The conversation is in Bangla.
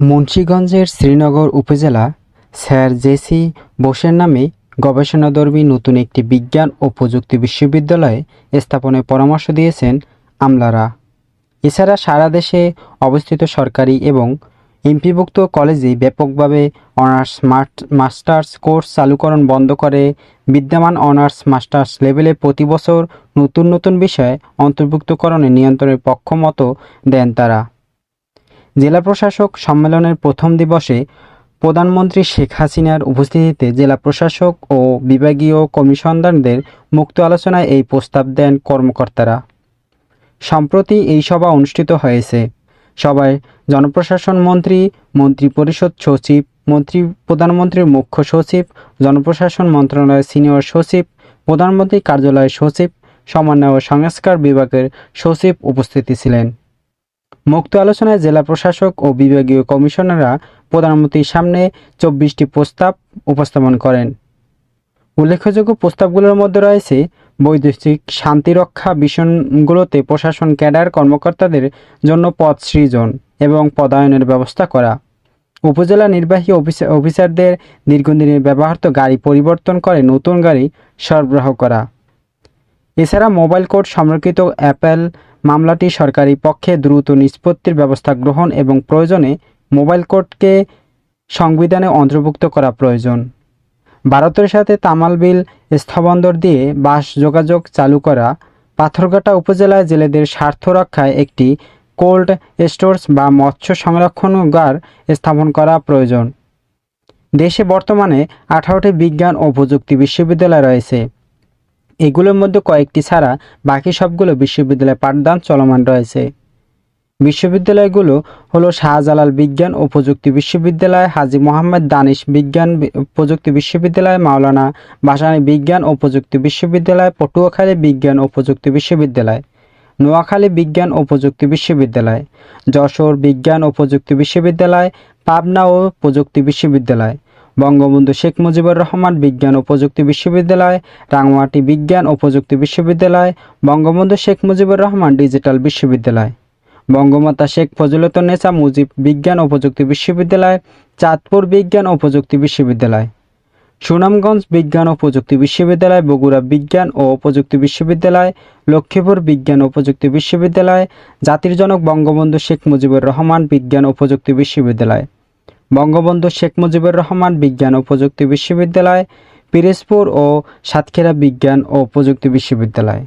মুন্সিগঞ্জের শ্রীনগর উপজেলা স্যার জেসি বোসের নামে গবেষণাধর্মী নতুন একটি বিজ্ঞান ও প্রযুক্তি বিশ্ববিদ্যালয় স্থাপনের পরামর্শ দিয়েছেন আমলারা। এছাড়া সারা দেশে অবস্থিত সরকারি এবং এমপিভুক্ত কলেজে ব্যাপকভাবে অনার্স মাস্টার্স কোর্স চালুকরণ বন্ধ করে বিদ্যমান অনার্স মাস্টার্স লেভেলে প্রতি বছর নতুন নতুন বিষয় অন্তর্ভুক্তকরণে নিয়ন্ত্রণের পক্ষ মতো দেন তারা। জেলা প্রশাসক সম্মেলনের প্রথম দিবসে প্রধানমন্ত্রী শেখ হাসিনার উপস্থিতিতে জেলা প্রশাসক ও বিভাগীয় কমিশনারদের মুক্ত আলোচনায় এই প্রস্তাব দেন কর্মকর্তারা। সম্প্রতি এই সভা অনুষ্ঠিত হয়েছে। সভায় জনপ্রশাসন মন্ত্রী মন্ত্রী পরিষদ সচিব, মন্ত্রী, প্রধানমন্ত্রীর মুখ্য সচিব, জনপ্রশাসন মন্ত্রণালয়ের সিনিয়র সচিব, প্রধানমন্ত্রী কার্যালয়ের সচিব, সমন্বয় ও সংস্কার বিভাগের সচিব উপস্থিতি ছিলেন। মুক্ত আলোচনায় জেলা প্রশাসক ও বিভাগীয় কমিশনাররা প্রধানমন্ত্রীর সামনে চব্বিশটি প্রস্তাব উপস্থাপন করেন। উল্লেখযোগ্য প্রস্তাবগুলোর মধ্যে রয়েছে বৈদেশিক শান্তিরক্ষা মিশনগুলোতে প্রশাসন, ক্যাডার, কর্মকর্তাদের জন্য পদ সৃজন এবং পদায়নের ব্যবস্থা করা। উপজেলা নির্বাহী অফিসার অফিসারদের দীর্ঘদিনের ব্যবহৃত গাড়ি পরিবর্তন করে নতুন গাড়ি সরবরাহ করা। এছাড়া মোবাইল কোড সংরক্ষিত অ্যাপেল মামলাটি সরকারি পক্ষে দ্রুত নিষ্পত্তির ব্যবস্থা গ্রহণ এবং প্রয়োজনে মোবাইল কোডকে সংবিধানে অন্তর্ভুক্ত করা প্রয়োজন। ভারতের সাথে তামাল বিল স্থবন্দর দিয়ে বাস যোগাযোগ চালু করা পাথরঘাটা উপজেলায় জেলেদের স্বার্থ রক্ষায় একটি কোল্ড স্টোরস বা মৎস্য সংরক্ষণগার স্থাপন করা প্রয়োজন। দেশে বর্তমানে আঠারোটি বিজ্ঞান ও প্রযুক্তি বিশ্ববিদ্যালয় রয়েছে। এগুলোর মধ্যে কয়েকটি ছাড়া বাকি সবগুলো বিশ্ববিদ্যালয়ে পাঠদান চলমান রয়েছে। বিশ্ববিদ্যালয়গুলো হলো শাহজালাল বিজ্ঞান ও প্রযুক্তি বিশ্ববিদ্যালয়, হাজী মোহাম্মদ দানিশ বিজ্ঞান প্রযুক্তি বিশ্ববিদ্যালয়, মাওলানা ভাসানী বিজ্ঞান ও প্রযুক্তি বিশ্ববিদ্যালয়, পটুয়াখালী বিজ্ঞান ও প্রযুক্তি বিশ্ববিদ্যালয়, নোয়াখালী বিজ্ঞান ও প্রযুক্তি বিশ্ববিদ্যালয়, যশোর বিজ্ঞান ও প্রযুক্তি বিশ্ববিদ্যালয়, পাবনা ও প্রযুক্তি বিশ্ববিদ্যালয়। বঙ্গবন্ধু শেখ মুজিবুর রহমান বিজ্ঞান ও প্রযুক্তি বিশ্ববিদ্যালয় রাঙামাটি বিজ্ঞান ও প্রযুক্তি বিশ্ববিদ্যালয়, বঙ্গবন্ধু শেখ মুজিবুর রহমান ডিজিটাল বিশ্ববিদ্যালয়। বঙ্গমাতা শেখ ফজিলতুন্নেসা মুজিব বিজ্ঞান ও প্রযুক্তি বিশ্ববিদ্যালয়, চাঁদপুর বিজ্ঞান ও প্রযুক্তি বিশ্ববিদ্যালয়। সুনামগঞ্জ বিজ্ঞান ও প্রযুক্তি বিশ্ববিদ্যালয়, বগুড়া বিজ্ঞান ও প্রযুক্তি বিশ্ববিদ্যালয়, লক্ষ্মীপুর বিজ্ঞান ও প্রযুক্তি বিশ্ববিদ্যালয়, জাতির জনক বঙ্গবন্ধু শেখ মুজিবুর রহমান বিজ্ঞান ও প্রযুক্তি বিশ্ববিদ্যালয়। বঙ্গবন্ধু শেখ মুজিবুর রহমান বিজ্ঞান ও প্রযুক্তি বিশ্ববিদ্যালয়, পিরেজপুর ও সাতক্ষীরা বিজ্ঞান ও প্রযুক্তি বিশ্ববিদ্যালয়।